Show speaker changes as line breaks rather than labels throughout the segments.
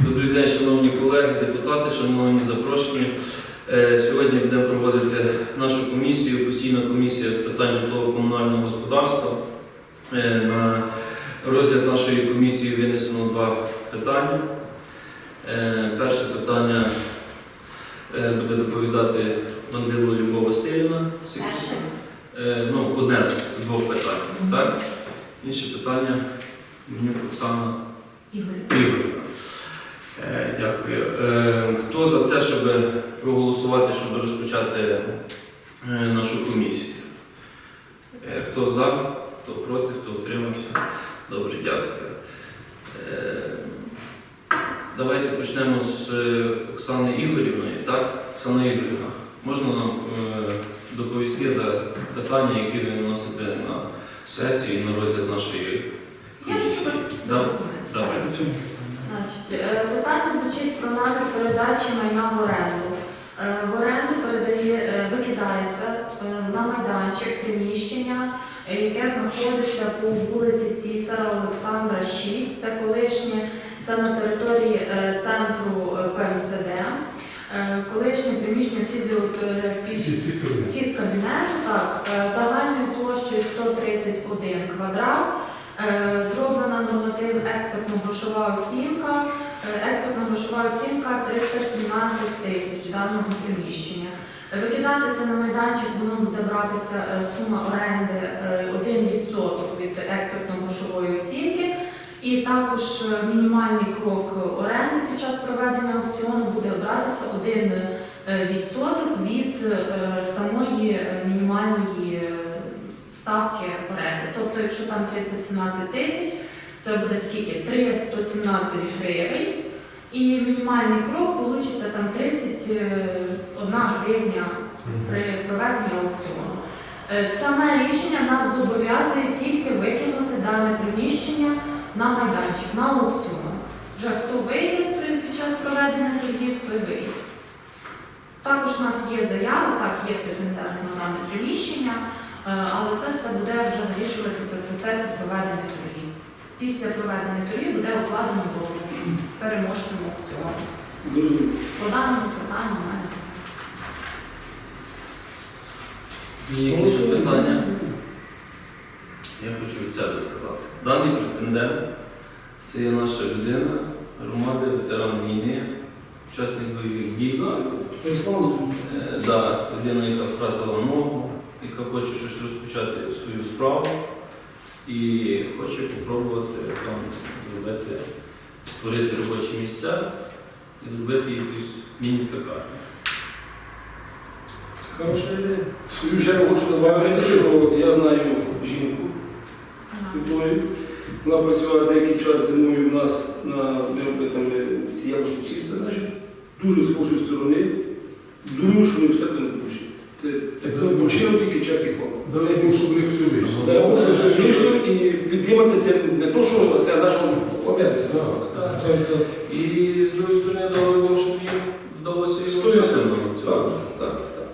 Добрий день, шановні колеги, депутати, шановні запрошені. Е, Сьогодні будемо проводити нашу комісію, постійна комісія з питань житлово-комунального господарства. Е, На розгляд нашої комісії винесено два питання. Е, Перше питання буде доповідати Мандило Любов Васильівна. Ну, одне з двох питань. Так? Інше питання Менюк Оксана
Ігор.
Ігорівна. Е, Дякую. Е, Хто за це, щоб проголосувати, щоб розпочати е, нашу комісію? Хто за, хто проти, хто утримався? Добре, дякую. Давайте почнемо з Оксани Ігорівної. Так, Оксана Ігорівна, можна нам доповісти за питання, які ви виносите на сесію і на розгляд нашої комісії? Да? Давайте.
Значить, е, питання звучить про намір передачі майна в оренду. Е, В оренду передає, е, викидається на майданчик приміщення, яке знаходиться по вулиці Цісара Олександра 6. Це колишнє, це на території центру ПМСД. Колишнє приміщення фізіотерапії фізкабінету, так, загальною площею 131 квадрат. Е, Зроблена нормативна експертно-грошова оцінка. Е, Експертно-грошова оцінка 317 тисяч даного приміщення. Е, Викидатися на майданчик воно буде братися сума оренди е, 1% від експертно-грошової оцінки. І також мінімальний крок оренди під час проведення аукціону буде братися 1% е, відсоток від самої мінімальної. Тобто, якщо там 317 тисяч, це буде скільки? 317 гривень. І мінімальний крок вийде там 31 гривня при проведенні аукціону. Е, Саме рішення нас зобов'язує тільки викинути дане приміщення на майданчик, на аукціон. Вже хто вийде під час проведення торгів, той вийде. Також у нас є заява, так, є претендент на дане приміщення, е, але це все буде вже вирішуватися в процесі проведення торгів. Після проведення торгів буде укладено договір з переможцем аукціону. По даному питанню у мене все.
Є якісь питання? Я хочу від себе сказати. Даний претендент це є наша людина, громади, ветеран війни, учасник бойових дій. Е, да, людина, яка втратила ногу, яка хоче щось розпочати свою справу і хоче спробувати там зробити, створити робочі місця і зробити якусь міні-пекарню.
Хороша ідея. Свою ще хочу додати, що я знаю жінку, якою вона працювала деякий час зимою у нас на неопитами ці яблучки все, значить, дуже з хорошої сторони. Думаю, що ми все так тільки час і хвала.
Далезнім, щоб не всю вийшло.
Дай Боже, все вийшло і підтриматися не то, що це наша обов'язність.
І з другої сторони дали Бог, щоб їм вдалося і в.
Так, так, так.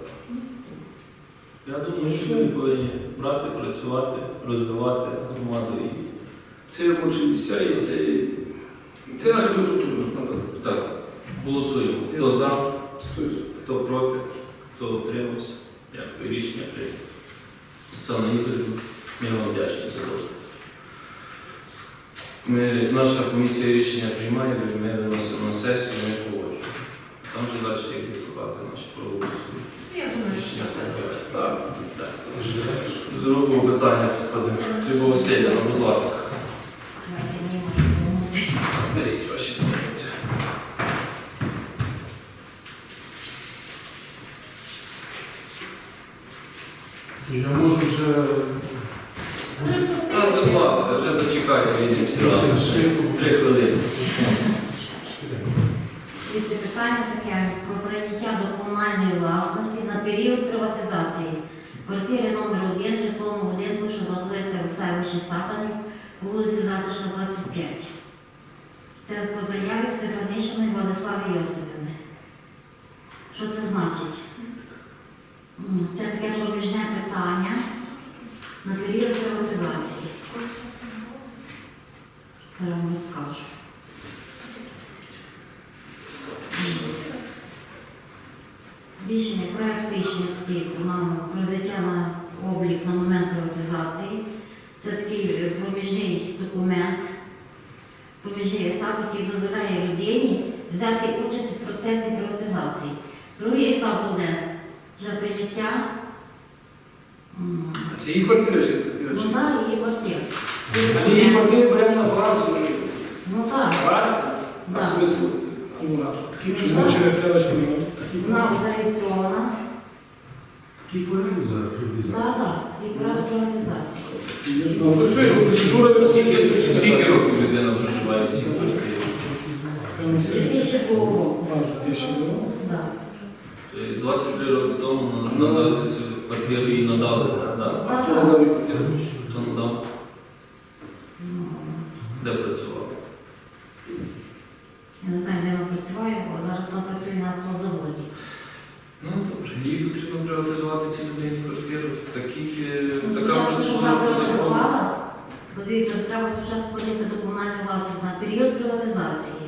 Я думаю, що ми повинні брати, працювати, розвивати громаду і
Це робочі місця і це, це наша культура.
так, голосуємо. Хто за, хто проти, хто утримався. Дякую. Рішення прийнято. Оксана Ігорівна, ми вам вдячні за розгляд. Ми, наша комісія рішення приймає, ми виносимо на сесію, ми погоджуємо. Там же далі є депутати наші проголосують.
Я думаю, що
Рішення Так, так. До другого питання підходимо. Любов Васильівна, будь ласка.
Я можу вже
А, будь ласка, вже зачекайте, вийдемо всі разом. Три хвилини.
І це питання таке про прийняття до комунальної власності на період приватизації квартири номер 1 житлового будинку, що знаходиться у селищі Сатанів, вулиці Затишна, 25. Це по заяві Стефанишиної Владислави Йосипівни. Що це значить? М, Це таке проміжне питання на період приватизації. Я вам розкажу. Рішення, проект рішення такий про взяття на облік на момент приватизації. Це такий е, проміжний документ, проміжний етап, який дозволяє людині взяти участь в процесі приватизації. Другий етап буде вже прийняття м,
Це її квартира чи квартира?
ну, да, її квартир. Це
А її квартиру беремо на баланс у.
Ну так,
Правильно? А смисл?
Ну, через селищний порядок-
зареєстрована. Так, так, і порядок
Ну, то що, процедура
Скільки, скільки років людина проживає в цій квартирі?
певно,
З
це
2002 року.
15 тисяч доларів.
Так.
Е, 23 роки тому на- надали цю квартиру і надали, так, да.
А хто надав їй квартиру?
Хто надав?
Ну,
Де працював?
Я не знаю, де вона працює, бо зараз вона працює на автозаводі.
Ну, добре. Їй потрібно приватизувати ці людині квартиру. Такі, е, така
Спочатку, щоб вона
по
бо дивіться, треба спочатку прийняти до комунальної власності на період приватизації.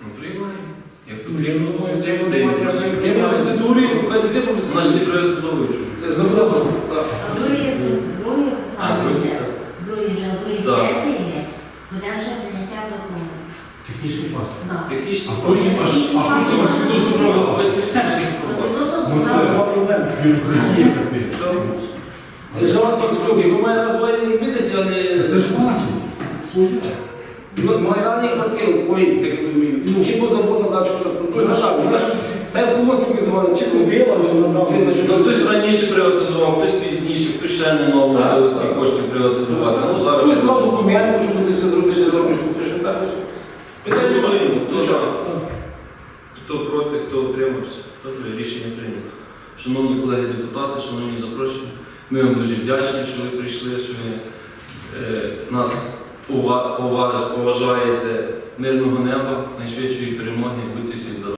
Ну, приймаємо. Як потрібно,
Ну,
ну,
це буде
значить,
Є процедурі, хай
Значить?
Це забрало.
А друге, друге
А, друге,
друге вже на сесії буде вже прийняття документу.
Технічний паспорт.
Так.
Технічні
А потім аж свідоцтво власність.
Свідоцтво
Ну
про
це
власність.
бюрократія капець.
Це ж вас пацюки, ви має названня робитися, а не...
Це ж власність. Своя.
Ну, Майдані квартиру, повість, так розумію. Ну, чи позаводна дача, ну, то ж надав. Я ж це в когось не віддавали, чи купила, чи надав.
Ну, хтось раніше приватизував, хтось пізніше, хтось ще не мав можливості коштів приватизувати. Ну, зараз
Хтось мав документи, щоб це все зробити, все зробити, це ж так. Питання.
Хто за? Хто проти, хто утримався? Добре, рішення прийнято. Шановні колеги депутати, шановні запрошені, ми вам дуже вдячні, що ви прийшли, що ви е, нас поваж- поважаєте мирного неба, найшвидшої перемоги, будьте всі здорові.